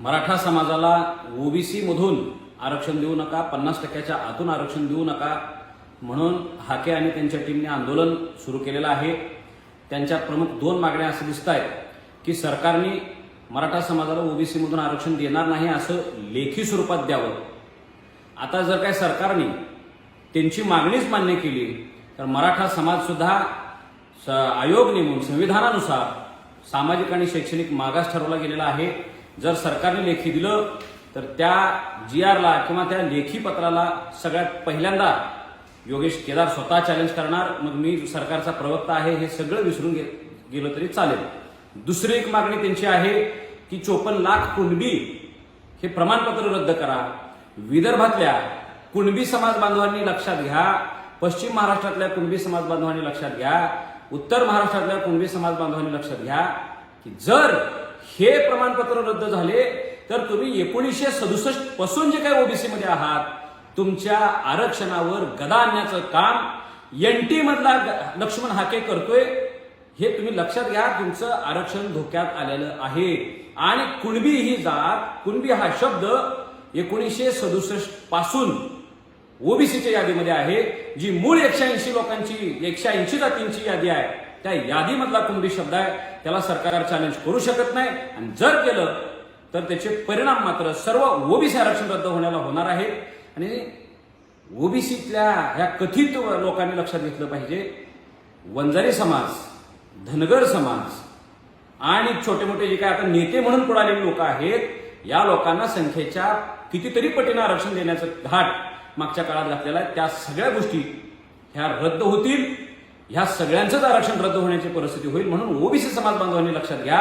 मराठा समाजाला ओबीसी मधून आरक्षण देऊ नका पन्नास टक्क्याच्या आतून आरक्षण देऊ नका म्हणून हाके आणि त्यांच्या टीमने आंदोलन सुरू केलेलं आहे. त्यांच्या प्रमुख दोन मागण्या असं दिसत आहेत की सरकारने मराठा समाजाला ओबीसीमधून आरक्षण देणार नाही असं लेखी स्वरूपात द्यावं. आता जर काय सरकारने त्यांची मागणीच मान्य केली तर मराठा समाजसुद्धा स- आयोग नेमून संविधानानुसार सामाजिक आणि शैक्षणिक मागास ठरवला गेलेला आहे. जर सरकारने लेखी दिलं तर त्या जी आरला किंवा त्या लेखी पत्राला सगळ्यात पहिल्यांदा योगेश केदार स्वतः चॅलेंज करणार. मग मी सरकारचा प्रवक्ता आहे हे सगळं विसरून गेलं तरी चालेल. दुसरी एक मागणी त्यांची आहे की चोपन्न लाख कुणबी हे प्रमाणपत्र रद्द करा. विदर्भातल्या कुणबी समाज बांधवांनी लक्षात घ्या. पश्चिम महाराष्ट्रातल्या कुणबी समाज बांधवांनी लक्षात घ्या. उत्तर महाराष्ट्रातल्या कुणबी समाज बांधवांनी लक्षात घ्या की जर हे प्रमाणपत्र रद्द झाले तर तुम्ही एकोणीसशे सदुसष्टपासून जे काही ओबीसी मध्ये आहात तुमच्या आरक्षणावर गदा आणण्याचं काम एनटी मधला लक्ष्मण हाके करतोय हे तुम्ही लक्षात घ्या तुमचं आरक्षण धोक्यात आलेलं आहे. आणि कुणबी ही जात कुणबी हा शब्द एकोणीसशे सदुसष्टपासून ओबीसीच्या यादीमध्ये आहे जी मूळ एकशे ऐंशी लोकांची एकशे ऐंशी जातींची यादी आहे. त्या यादीमधला कुणबी शब्द आहे त्याला सरकार चॅलेंज करू शकत नाही. आणि जर केलं तर त्याचे परिणाम मात्र सर्व ओबीसी आरक्षण रद्द होण्याला होणार आहेत आणि ओबीसीतल्या ह्या कथित लोकांनी लक्षात घेतलं पाहिजे. वंजारी समाज धनगर समाज आणि छोटे मोठे जे काय आता नेते म्हणून पुढालेले लोक आहेत या लोकांना संख्येच्या कितीतरी पटीनं आरक्षण देण्याचं घाट मागच्या काळात घातलेला आहे. त्या सगळ्या गोष्टी ह्या रद्द होतील. ह्या सगळ्यांचंच आरक्षण रद्द होण्याची परिस्थिती होईल म्हणून ओबीसी समाज बांधवांनी लक्षात घ्या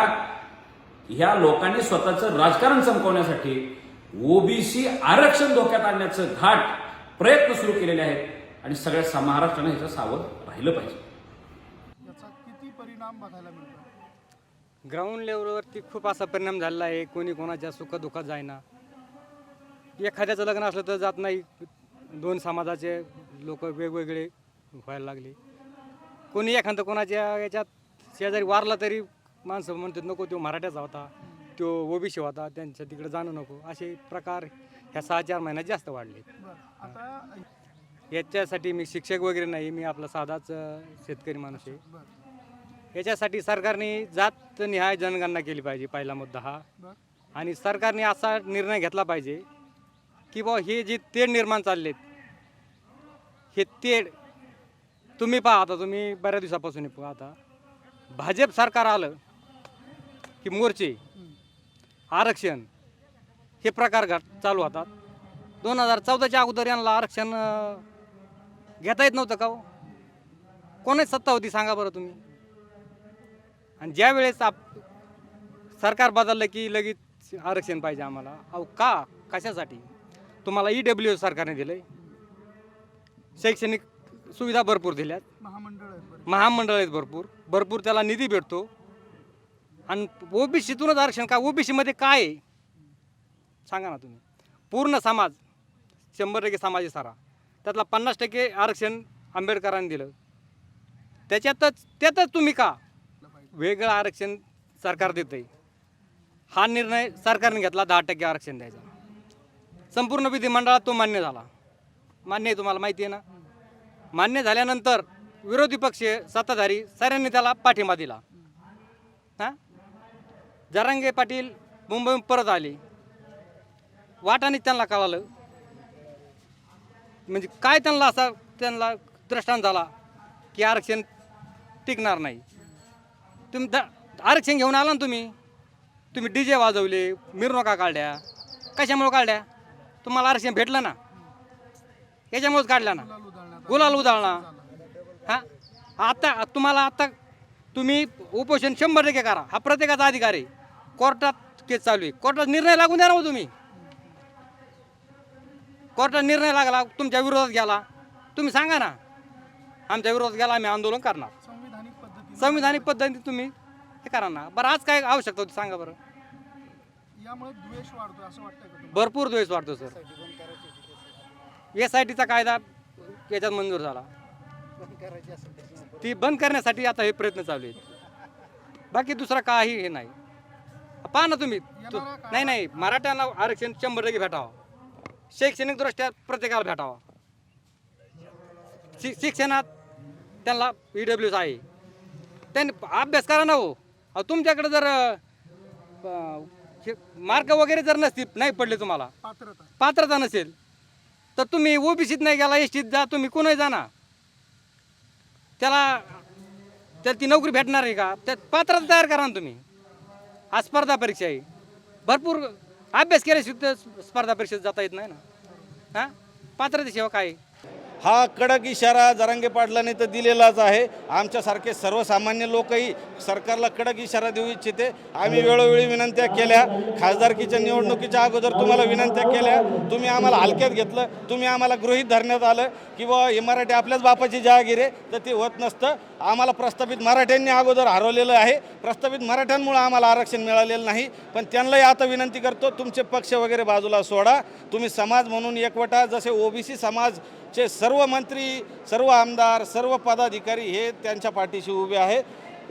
ह्या लोकांनी स्वतःचं राजकारण चमकवण्यासाठी ओबीसी आरक्षण धोक्यात आणण्याचं घाट प्रयत्न सुरू केलेले आहेत आणि सगळ्या महाराष्ट्रानं ह्याचं सावध राहिलं पाहिजे. याचा किती परिणाम बघायला मिळतो? ग्राउंड लेवलवरती खूप असा परिणाम झालेला आहे. कोणी कोणाच्या सुखदुःखात जायना एखाद्याचं लग्न असलं तर जात नाही. दोन समाजाचे लोक वेगवेगळे व्हायला लागले. कोणी एखादं कोणाच्या याच्यात शेजारी वारला तरी माणसं म्हणतात नको तो मराठ्याचा होता तो ओबीसी होता त्यांच्या तिकडे जाणं नको. असे प्रकार ह्या सहा चार महिन्यात जास्त वाढले. याच्यासाठी मी शिक्षक वगैरे नाही मी आपला साधाच शेतकरी माणूस आहे. याच्यासाठी सरकारने जात निहाय जनगणना केली पाहिजे पहिला मुद्दा हा. आणि सरकारने असा निर्णय घेतला पाहिजे की बुवा हे जे तेढ निर्माण चाललेत हे तेढ तुम्ही पहा आता तुम्ही बऱ्याच दिवसापासून हे पहा आता. भाजप सरकार आलं की मोर्चे आरक्षण हे प्रकार घाट चालू होतात. दोन हजार चौदाच्या अगोदर यांना आरक्षण घेता येत नव्हतं का हो? कोणाची सत्ता होती सांगा बरं तुम्ही. आणि ज्या वेळेस आप सरकार बदललं की लगेच आरक्षण पाहिजे आम्हाला. अहो का? कशासाठी? तुम्हाला ई डब्ल्यू सरकारने दिलं आहे शैक्षणिक सुविधा भरपूर दिल्यात. महामंडळ महामंडळ आहेत भरपूर. भरपूर त्याला निधी भेटतो. आणि ओबीसीतूनच आरक्षण काय ओबीसीमध्ये काय आहे? सांगा ना तुम्ही. पूर्ण समाज शंभर टक्के समाज आहे सारा. त्यातला पन्नास टक्के आरक्षण आंबेडकरांनी दिलं. त्याच्यातच त्यातच तुम्ही का वेगळं आरक्षण सरकार देतं आहे हा निर्णय सरकारने घेतला दहा टक्के आरक्षण द्यायचा. संपूर्ण विधिमंडळात तो मान्य झाला. मान्य आहे तुम्हाला माहिती आहे ना? मान्य झाल्यानंतर विरोधी पक्ष सत्ताधारी साऱ्यांनी त्याला पाठिंबा दिला. हां? जरांगे पाटील मुंबईहून परत आले. वाटाने त्यांना कळालं. म्हणजे काय त्यांना असा त्यांना दृष्टांत झाला की आरक्षण टिकणार नाही. तुम्ही द आरक्षण घेऊन आला ना तुम्ही? तुम्ही डी जे वाजवले मिरवणुका काढल्या. कशामुळे काढल्या? तुम्हाला आरक्षण भेटलं ना? याच्यामुळेच काढल्या ना? गुलाल उधळला. हा? आता तुम्हाला आता तुम्ही उपोषण शंभर टक्के करा. हा प्रत्येकाचा अधिकार आहे. कोर्टात केस चालू आहे. कोर्टात निर्णय लागून द्या ना हो तुम्ही. कोर्टात निर्णय लागला तुमच्या विरोधात गेला. तुम्ही सांगा ना. आमच्या विरोधात गेला आम्ही आंदोलन करणार. संविधानिक पद्धतीने पद्धतीने तुम्ही हे करा ना. बरं आज काय आवश्यकता होती सांगा बरं? भरपूर द्वेष वाढतो सर. एस आय टीचा कायदा याच्यात मंजूर झाला. ती बंद करण्यासाठी आता हे प्रयत्न चालू आहेत. बाकी दुसरा काही हे नाही. पहा ना तुम्ही. तु- नाही नाही. मराठ्यांना आरक्षण शंभर टक्के भेटावं. शैक्षणिक दृष्ट्या प्रत्येकाला भेटावं. शि शिक्षणात त्यांना ई डब्ल्यूच आहे. त्यांनी अभ्यास करा ना हो. अहो, तुमच्याकडे जर मार्क वगैरे जर नसतील नाही पडले तुम्हाला. पात्रता. पात्रता नसेल. तर तुम्ही ओबीसीत नाही गेला एस टीत जा तुम्ही कोणही जाणार. त्याला त्याला ती नोकरी भेटणार आहे का? त्यात पात्रता तयार करा ना तुम्ही. आज स्पर्धा परीक्षा आहे. भरपूर अभ्यास केल्याशिवाय तर स्पर्धा परीक्षेत जाता येत नाही ना. हां? पात्रतेशिवाय काय आहे? हा कडक इशारा जरांगे पाटलांनी तर दिलेलाच आहे. आमच्यासारखे सर्वसामान्य लोकही सरकारला कडक इशारा देऊ इच्छिते. आम्ही वेळोवेळी विनंत्या केल्या. खासदारकीच्या निवडणुकीच्या अगोदर तुम्हाला विनंत्या केल्या. तुम्ही आम्हाला हलक्यात घेतलं. तुम्ही आम्हाला गृहीत धरण्यात आलं की बुवा हे मराठी आपल्याच बापाची जहागीर आहे. तर ते होत नसतं. आम्हाला प्रस्थापित मराठ्यांनी अगोदर हरवलेलं आहे. प्रस्थापित मराठ्यांमुळे आम्हाला आरक्षण मिळालेलं नाही. पण त्यांनाही आता विनंती करतो तुमचे पक्ष वगैरे बाजूला सोडा. तुम्ही समाज म्हणून एकवटा. जसे ओबीसी चे सर्व मंत्री सर्व आमदार सर्व पदाधिकारी हे त्यांच्या पाठीशी उभे आहे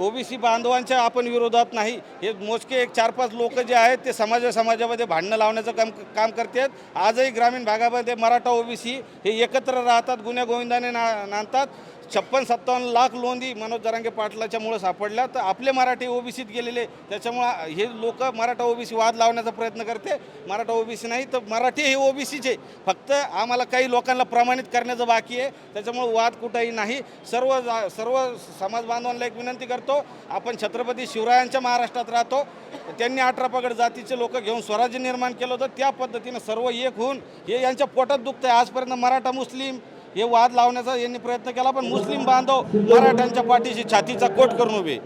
ओबीसी बांधवांच्या आपण विरोधात नाही. हे मोजके एक चार पाच लोक जे आहेत ते समाजा समाजामध्ये भांडणं लावण्याचं काम काम करतात आजही ग्रामीण भागामध्ये मराठा ओबीसी हे एकत्र राहतात गुन्ह्यागोविंदाने ना नांदतात. छप्पन सत्तावन्न लाख लोंदी मनोज जरांगे पाटलाच्यामुळं सापडल्या. तर आपले मराठी ओबीसीत गेलेले त्याच्यामुळं हे लोक मराठा ओबीसी वाद लावण्याचा प्रयत्न करते. मराठा ओबीसी नाही तर मराठी हे ओबीसीचे. फक्त आम्हाला काही लोकांना प्रमाणित करण्याचं बाकी आहे. त्याच्यामुळं वाद कुठंही नाही. सर्व जा- सर्व समाज बांधवांना एक विनंती करतो. आपण छत्रपती शिवरायांच्या महाराष्ट्रात राहतो. त्यांनी अठरा पगड जातीचे लोक घेऊन स्वराज्य निर्माण केलं होतं. त्या पद्धतीनं सर्व एक होऊन हे यांच्या पोटात दुखतं आहे आजपर्यंत मराठा मुस्लिम हे वाद लावण्याचा यांनी प्रयत्न केला पण मुस्लिम बांधव मराठ्यांच्या पाठीशी छातीचा कोट करून उभे.